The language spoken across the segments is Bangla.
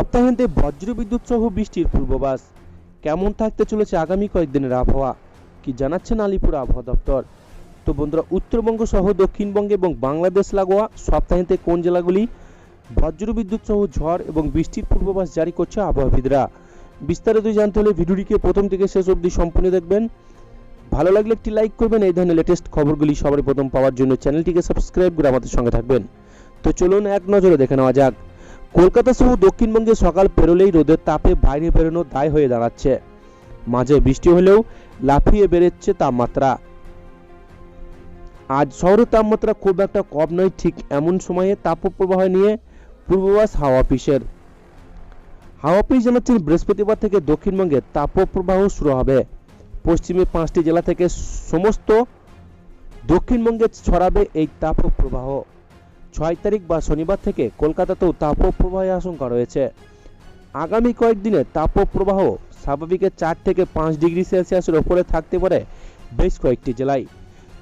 সপ্তাহান্তে বজ্রবিদ্যুৎ সহ বৃষ্টির পূর্বাভাস। কেমন থাকতে চলেছে আগামী কয়েকদিনের আবহাওয়া? কি জানাচ্ছেন আলিপুর আবহাওয়া দপ্তর? তো বন্ধুরা, উত্তরবঙ্গ সহ দক্ষিণবঙ্গে এবং বাংলাদেশ লাগোয়া সপ্তাহান্তে কোন জেলাগুলি বজ্রবিদ্যুৎ সহ ঝড় এবং বৃষ্টির পূর্বাভাস জারি করছে আবহাওয়াবিদরা? বিস্তারিত জানতে হলে ভিডিওটিকে প্রথম থেকে শেষ অবধি সম্পূর্ণ দেখবেন। ভালো লাগলে একটি লাইক করবেন, এই ধরনের লেটেস্ট খবরগুলি সবার প্রথম পাওয়ার জন্য চ্যানেলটিকে সাবস্ক্রাইব করে আমাদের সঙ্গে থাকবেন। তো চলুন এক নজরে দেখে নেওয়া যাক। কলকাতা সহ দক্ষিণবঙ্গে সকাল পেরোলেই রোদের তাপে বাইরে বেরোনো দায় হয়ে দাঁড়াচ্ছে। মাঝে বৃষ্টি হলেও লাফিয়ে বেড়েছে তাপমাত্রা। আজ শহরের তাপমাত্রা খুব একটা কম নয়, ঠিক এমন সময়ে তাপপ্রবাহ নিয়ে পূর্বাভাস হাওয়া অফিসের। হাওয়া অফিস জানাচ্ছেন বৃহস্পতিবার থেকে দক্ষিণবঙ্গে তাপপ্রবাহ শুরু হবে। পশ্চিমে পাঁচটি জেলা থেকে সমস্ত দক্ষিণবঙ্গে ছড়াবে এই তাপপ্রবাহ। ছয় তারিখ বা শনিবার থেকে কলকাতাতেও তাপপ্রবাহের আশঙ্কা রয়েছে। আগামী কয়েকদিনে তাপপ্রবাহ স্বাভাবিকের চার থেকে পাঁচ ডিগ্রি সেলসিয়াসের ওপরে থাকতে পারে বেশ কয়েকটি জেলায়।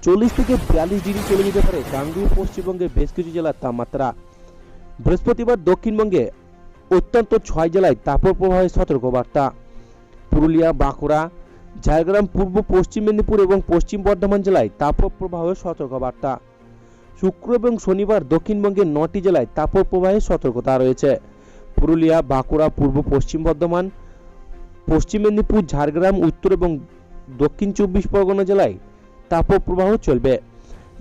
চল্লিশ থেকে বিয়াল্লিশ ডিগ্রি চলে যেতে পারে গাঙ্গুই পশ্চিমবঙ্গের বেশ কিছু জেলার তাপমাত্রা। বৃহস্পতিবার দক্ষিণবঙ্গে অত্যন্ত ছয় জেলায় তাপপ্রবাহের সতর্কবার্তা। পুরুলিয়া, বাঁকুড়া, ঝাড়গ্রাম, পূর্ব, পশ্চিম মেদিনীপুর এবং পশ্চিম বর্ধমান জেলায় তাপপ্রবাহের সতর্কবার্তা। শুক্র এবং শনিবার দক্ষিণবঙ্গের নটি জেলায় তাপপ্রবাহের সতর্কতা রয়েছে। পুরুলিয়া, বাঁকুড়া, পূর্ব, পশ্চিম বর্ধমান, পশ্চিম মেদিনীপুর, ঝাড়গ্রাম, উত্তর এবং দক্ষিণ চব্বিশ পরগনা জেলায় তাপপ্রবাহ চলবে।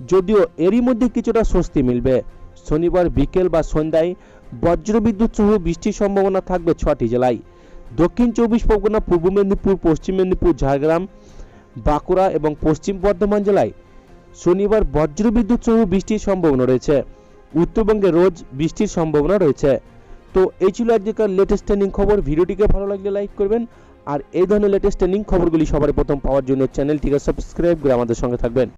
যদিও এরই মধ্যে কিছুটা স্বস্তি মিলবে। শনিবার বিকেল বা সন্ধ্যায় বজ্রবিদ্যুৎ সহ বৃষ্টির সম্ভাবনা থাকবে ছটি জেলায়। দক্ষিণ চব্বিশ পরগনা, পূর্ব মেদিনীপুর, পশ্চিম মেদিনীপুর, ঝাড়গ্রাম, বাঁকুড়া এবং পশ্চিম বর্ধমান জেলায় শনিবার বজ্রবিদ্যুৎ সহ বৃষ্টির সম্ভাবনা রয়েছে। উত্তরবঙ্গে রোজ বৃষ্টির সম্ভাবনা রয়েছে। তো এই ছিল আজকের লেটেস্ট ট্রেনিং খবর। ভিডিওটিকে ভালো লাগলে লাইক করবেন। আর এই ধরনের লেটেস্ট ট্রেনিং খবরগুলি সবার প্রথম পাওয়ার জন্য চ্যানেলটিকে সাবস্ক্রাইব করে আমাদের সঙ্গে থাকবেন।